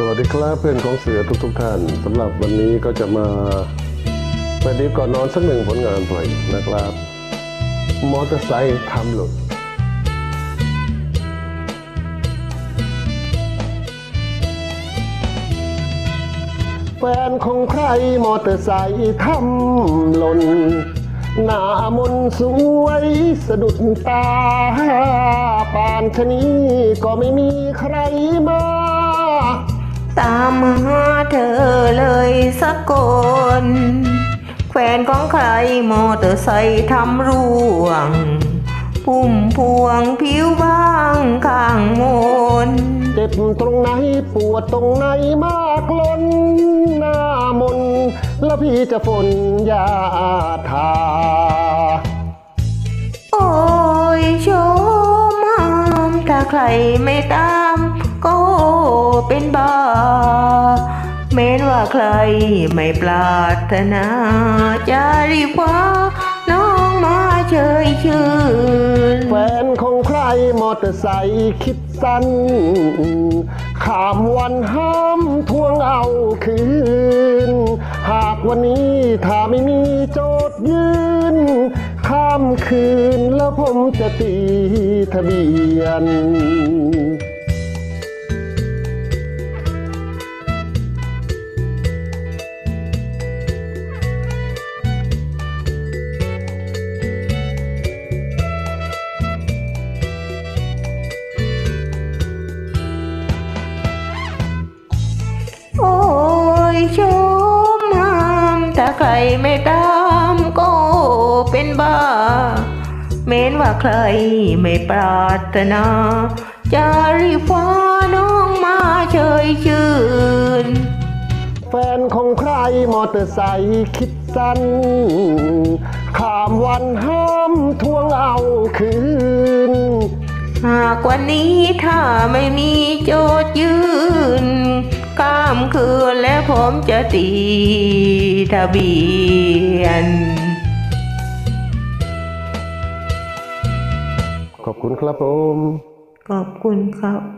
สวัสดีครับเพื่อนของเสือทุกๆท่านสำหรับวันนี้ก็จะมาไปดีก่อนนอนสักหนึ่งผลงานเพลงนะครับ มอเตอร์ไซค์ทำหลุดแฟนของใครมอเตอร์ไซค์ทำหล่น หน้ามนสวยสะดุดตาปานชนีก็ไม่มีใครมา ตามหาเธอเลยสักคนแฟนของใครมอเตอร์ไซค์ทำร่วง พุ่มพวงผิวบางข้างมนเจ็บตรงไหนปวดตรงไหนมากล้นหน้ามนต์แล้วพี่จะฝนยาทา โอ้ยโชมามถ้าใครไม่ตาม ก็เป็นบ้าแม้นว่าใครไม่ปรารถนาจะรีบคว้าน้องมาเฉยชื่นแฟนของใครมอเตอร์ไซค์คิดสั้นข้ามวันห้ามทวงเอาคืน หากวันนี้ถ้าไม่มีโจทย์ยืน ข้ามคืนแล้วผมจะตีทะเบียน ชมงามถ้าใครไม่ตามก็เป็นบ้า เม้นว่าใครไม่ปรารถนา จะรีฟ้าน้องมาเฉยชื่น แฟนของใครมอเตอร์ไซค์คิดสั้นข้ามวันห้ามทวงเอาคืน หากวันนี้ถ้าไม่มีโจทย์ยืน ข้ามคืนแล้วผมจะตีทะเบียน ขอบคุณครับผม ขอบคุณครับ